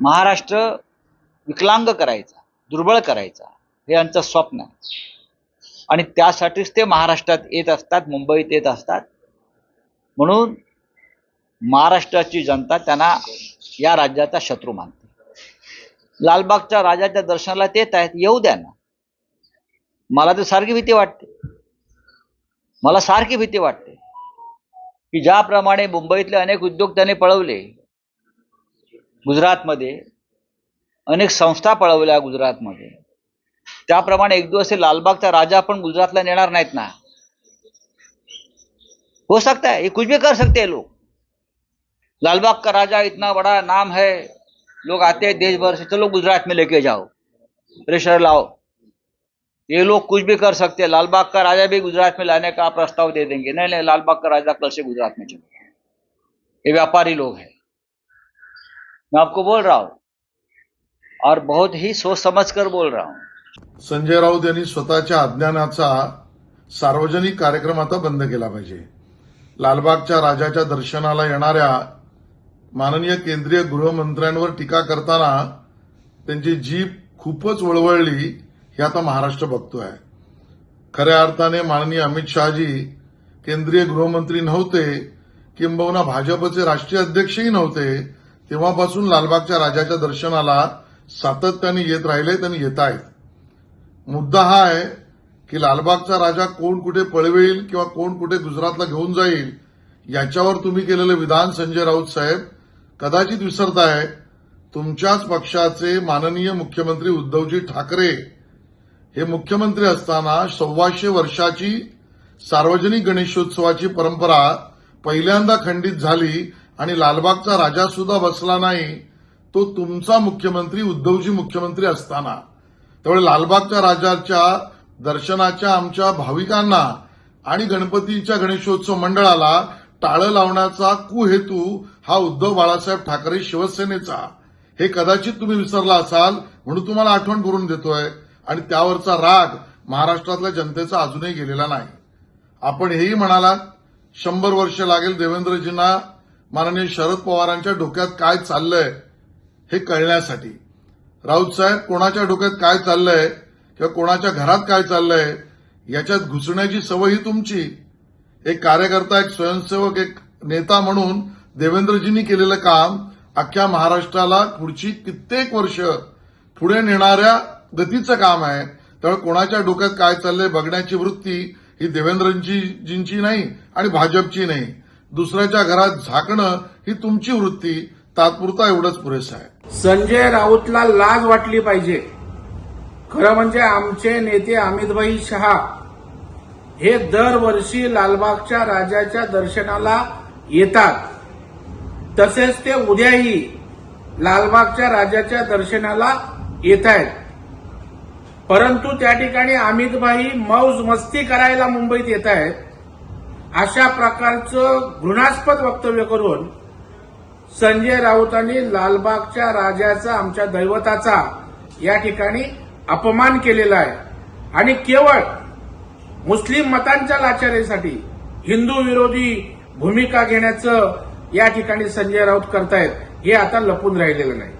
महाराष्ट्र विकलांग करायचा दुर्बळ करायचा हे यांचं स्वप्न आहे. आणि त्यासाठीच ते महाराष्ट्रात येत असतात मुंबईत येत असतात. म्हणून महाराष्ट्राची जनता त्यांना या राज्याचा शत्रू मानते. लालबागच्या राजाच्या दर्शनाला येत आहेत येऊ द्या ना. मला तर सारखी भीती वाटते. मला सारखी भीती वाटते. की ज्याप्रमाणे मुंबईतले अनेक उद्योग त्याने पळवले गुजरातमध्ये अनेक संस्था पळवल्या गुजरातमध्ये. त्याप्रमाणे एक दिवस हे लालबागचा राजा पण गुजरातला नेणार नाहीत ना. हो सकता है ये कुछ भी कर सकते हैं लोग लालबाग का राजा इतना बड़ा नाम है लोग आते हैं देश भर से चलो गुजरात में लेके जाओ. प्रेशर लाओ. ये लोग कुछ भी कर सकते हैं लालबाग का राजा भी गुजरात में लाने का प्रस्ताव दे देंगे. नहीं नहीं लालबाग का राजा कल से गुजरात में चलो ये व्यापारी लोग हैं. मैं आपको बोल रहा हूं और बहुत ही सोच समझ कर बोल रहा हूं। संजय राऊत यांनी स्वतःच्या अज्ञानाचा सार्वजनिक कार्यक्रम आता बंद केला पाहिजे. लालबागच्या राजाच्या दर्शनाला येणाऱ्या माननीय केंद्रीय गृहमंत्र्यांवर टीका करताना त्यांची जीभ खूपच वळवळली हे आता महाराष्ट्र बघतोय. खऱ्या अर्थाने माननीय अमित शहाजी केंद्रीय गृहमंत्री नव्हते किंबहुना भाजपचे राष्ट्रीय अध्यक्षही नव्हते तेव्हापासून लालबागच्या राजाच्या दर्शनाला सातत्याने येत राहिले आणि येत आहेत मुद्दा हा आहे की लालबागचा राजा कोण कुठे पळवेल किंवा कोण कुठे गुजरातला घेऊन जाईल याच्यावर तुम्ही केलेलं विधान संजय राऊत साहेब कदाचित विसरताय. तुमच्याच पक्षाचे माननीय मुख्यमंत्री उद्धवजी ठाकरे हे मुख्यमंत्री असताना सव्वाशे वर्षाची सार्वजनिक गणेशोत्सवाची परंपरा पहिल्यांदा खंडित झाली आणि लालबागचा राजा सुद्धा बसला नाही तो तुमचा मुख्यमंत्री उद्धवजी मुख्यमंत्री असताना. त्यामुळे लालबागच्या राजाच्या दर्शनाच्या आमच्या भाविकांना आणि गणपतीच्या गणेशोत्सव मंडळाला टाळं लावण्याचा कुहेतू हा उद्धव बाळासाहेब ठाकरे शिवसेनेचा. हे कदाचित तुम्ही विसरला असाल म्हणून तुम्हाला आठवण करून देतोय. आणि त्यावरचा राग महाराष्ट्रातल्या जनतेचा अजूनही गेलेला नाही. आपण हेही म्हणालात शंभर वर्ष लागेल देवेंद्रजींना माननीय शरद पवारांच्या डोक्यात काय चाललंय हे कळण्यासाठी. राऊत साहेब कोणाच्या डोक्यात काय चाललंय किंवा कोणाच्या घरात काय चाललंय याच्यात घुसण्याची सवय ही तुमची. एक कार्यकर्ता एक स्वयंसेवक एक नेता म्हणून देवेंद्रजींनी केलेलं काम अख्ख्या महाराष्ट्राला पुढची कित्येक वर्ष पुढे नेणाऱ्या गतीचं काम आहे. त्यामुळे कोणाच्या डोक्यात काय चाललंय बघण्याची वृत्ती ही देवेंद्रजींची नाही आणि भाजपची नाही. दुसऱ्याच्या घरात झाकणं ही तुमची वृत्ती. तात्पुरता एवढंच पुरेसं आहे. संजय राऊतला लाज वाटली पाहिजे. खरं म्हणजे आमचे नेते अमितभाई शहा हे दरवर्षी लालबागच्या राजाच्या दर्शनाला येतात. तसेच ते उद्याही लालबागच्या राजाच्या दर्शनाला येत आहेत परंतु त्या ठिकाणी अमितभाई मौज मस्ती करायला मुंबईत येत आहेत अशा प्रकारचं घृणास्पद वक्तव्य करून संजय राऊतांनी लालबागच्या राजाचा आमच्या दैवताचा या ठिकाणी अपमान केलेला आहे. आणि केवळ मुस्लिम मतांच्या लाचारीसाठी हिंदू विरोधी भूमिका घेण्याचं या ठिकाणी संजय राऊत करतायत हे आता लपून राहिलेलं नाही.